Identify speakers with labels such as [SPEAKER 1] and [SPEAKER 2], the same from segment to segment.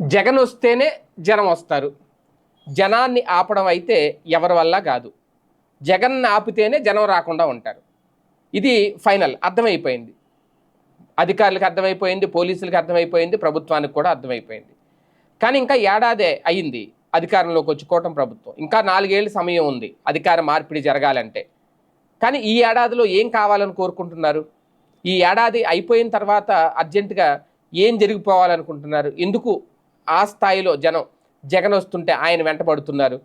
[SPEAKER 1] జగన్ వస్తేనే జనం వస్తారు. జనాన్ని ఆపడం అయితే ఎవరి వల్ల కాదు. జగన్ ఆపితేనే జనం రాకుండా ఉంటారు. ఇది ఫైనల్ అర్థమైపోయింది. అధికారులకు అర్థమైపోయింది పోలీసులకు అర్థమైపోయింది ప్రభుత్వానికి కూడా అర్థమైపోయింది. కానీ ఇంకా ఏడాదే అయింది అధికారంలోకి వచ్చి కూటమి ప్రభుత్వం. ఇంకా నాలుగేళ్ళు సమయం ఉంది అధికార మార్పిడి జరగాలంటే. కానీ ఈ ఏడాదిలో ఏం కావాలని కోరుకుంటున్నారు? ఈ ఏడాది అయిపోయిన తర్వాత అర్జెంటుగా ఏం జరిగిపోవాలనుకుంటున్నారు? ఎందుకు ఆ స్థాయిలో జనం జగన్ వస్తుంటే ఆయన వెంటబడుతున్నారు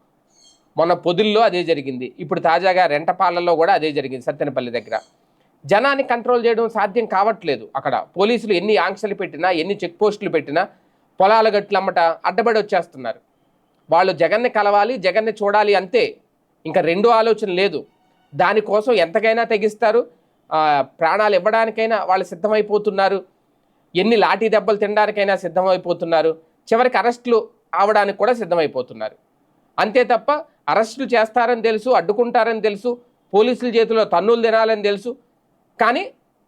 [SPEAKER 1] మొన్న పొదుల్లో అదే జరిగింది. ఇప్పుడు తాజాగా రెంటపాలలో కూడా అదే జరిగింది సత్తెనపల్లి దగ్గర. జనాన్ని కంట్రోల్ చేయడం సాధ్యం కావట్లేదు అక్కడ. పోలీసులు ఎన్ని ఆంక్షలు పెట్టినా ఎన్ని చెక్ పోస్టులు పెట్టినా పొలాల గట్లమ్మట అడ్డబడి వచ్చేస్తున్నారు. వాళ్ళు జగన్ని కలవాలి జగన్ని చూడాలి అంతే. ఇంకా రెండు ఆలోచన లేదు. దానికోసం ఎంతకైనా తెగిస్తారు. ప్రాణాలు ఇవ్వడానికైనా వాళ్ళు సిద్ధమైపోతున్నారు. ఎన్ని లాఠీ దెబ్బలు తినడానికైనా సిద్ధమైపోతున్నారు. చివరికి అరెస్టులు అవడానికి కూడా సిద్ధమైపోతున్నారు. అంతే తప్ప అరెస్టులు చేస్తారని తెలుసు అడ్డుకుంటారని తెలుసు పోలీసుల చేతిలో తన్నులు తినాలని తెలుసు. కానీ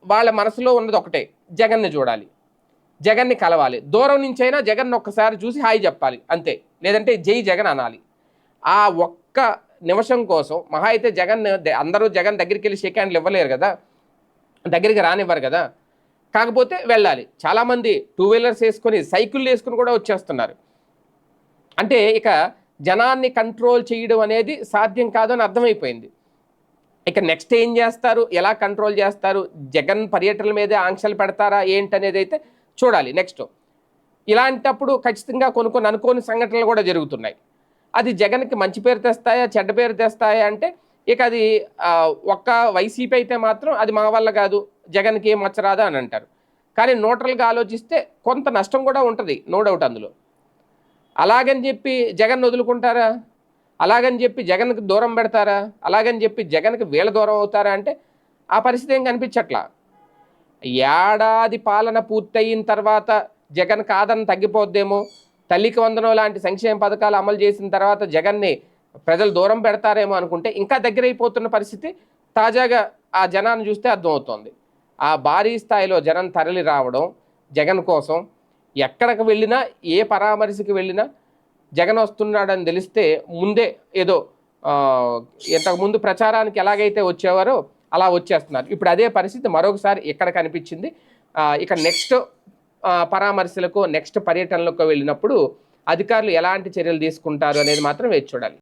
[SPEAKER 1] వాళ్ళ మనసులో ఉన్నది ఒకటే జగన్ని చూడాలి. జగన్ని కలవాలి. దూరం నుంచైనా జగన్ ఒక్కసారి చూసి హాయి చెప్పాలి. అంతే. లేదంటే జై జగన్ అనాలి. ఆ ఒక్క నిమిషం కోసం మహా అయితే జగన్ అందరూ జగన్ దగ్గరికి వెళ్ళి షేక్ హ్యాండ్లు ఇవ్వలేరు కదా. దగ్గరికి రానివ్వరు కదా. కాకపోతే వెళ్ళాలి. చాలామంది టూ వీలర్స్ వేసుకొని సైకిళ్ళు వేసుకుని కూడా వచ్చేస్తున్నారు. అంటే ఇక జనాన్ని కంట్రోల్ చేయడం అనేది సాధ్యం కాదని అర్థమైపోయింది. ఇక నెక్స్ట్ ఏం చేస్తారు? ఎలా కంట్రోల్ చేస్తారు? జగన్ పర్యటనల మీదే ఆంక్షలు పెడతారా? ఏంటనేది అయితే చూడాలి నెక్స్ట్ ఇలాంటప్పుడు ఖచ్చితంగా కొన్ని కొన్ని అనుకోని సంఘటనలు కూడా జరుగుతున్నాయి. అది జగన్కి మంచి పేరు తెస్తాయా? చెడ్డ పేరు తెస్తాయా? అంటే ఇక అది ఒక్క వైసీపీ అయితే మాత్రం అది మా వల్ల కాదు. జగన్కి ఏం మచ్చరాదా అని అంటారు. కానీ న్యూట్రల్గా ఆలోచిస్తే కొంత నష్టం కూడా ఉంటుంది నో డౌట్ అందులో. అలాగని చెప్పి జగన్ వదులుకుంటారా? అలాగని చెప్పి జగన్కి దూరం పెడతారా? అలాగని చెప్పి జగన్కి వీళ్ళ దూరం అవుతారా అంటే ఆ పరిస్థితి ఏం కనిపించట్లా? ఏడాది పాలన పూర్తయిన తర్వాత జగన్ కాదని తగ్గిపోద్దేమో? తల్లికి వందనం లాంటి సంక్షేమ పథకాలు అమలు చేసిన తర్వాత జగన్ని ప్రజలు దూరం పెడతారేమో అనుకుంటే ఇంకా దగ్గరైపోతున్న పరిస్థితి తాజాగా ఆ జనాన్ని చూస్తే అర్థమవుతోంది. ఆ భారీ స్థాయిలో జనం తరలి రావడం జగన్ కోసం ఎక్కడికి వెళ్ళినా ఏ పరామర్శకి వెళ్ళినా జగన్ వస్తున్నాడని తెలిస్తే ముందే ఏదో ఇంతకుముందు ప్రచారానికి ఎలాగైతే వచ్చేవారో అలా వచ్చేస్తున్నారు. ఇప్పుడు అదే పరిస్థితి మరొకసారి ఇక్కడ కనిపించింది. ఇక నెక్స్ట్ పరామర్శలకు నెక్స్ట్ పర్యటనలకు వెళ్ళినప్పుడు అధికారులు ఎలాంటి చర్యలు తీసుకుంటారు అనేది మాత్రం వేచి చూడాలి.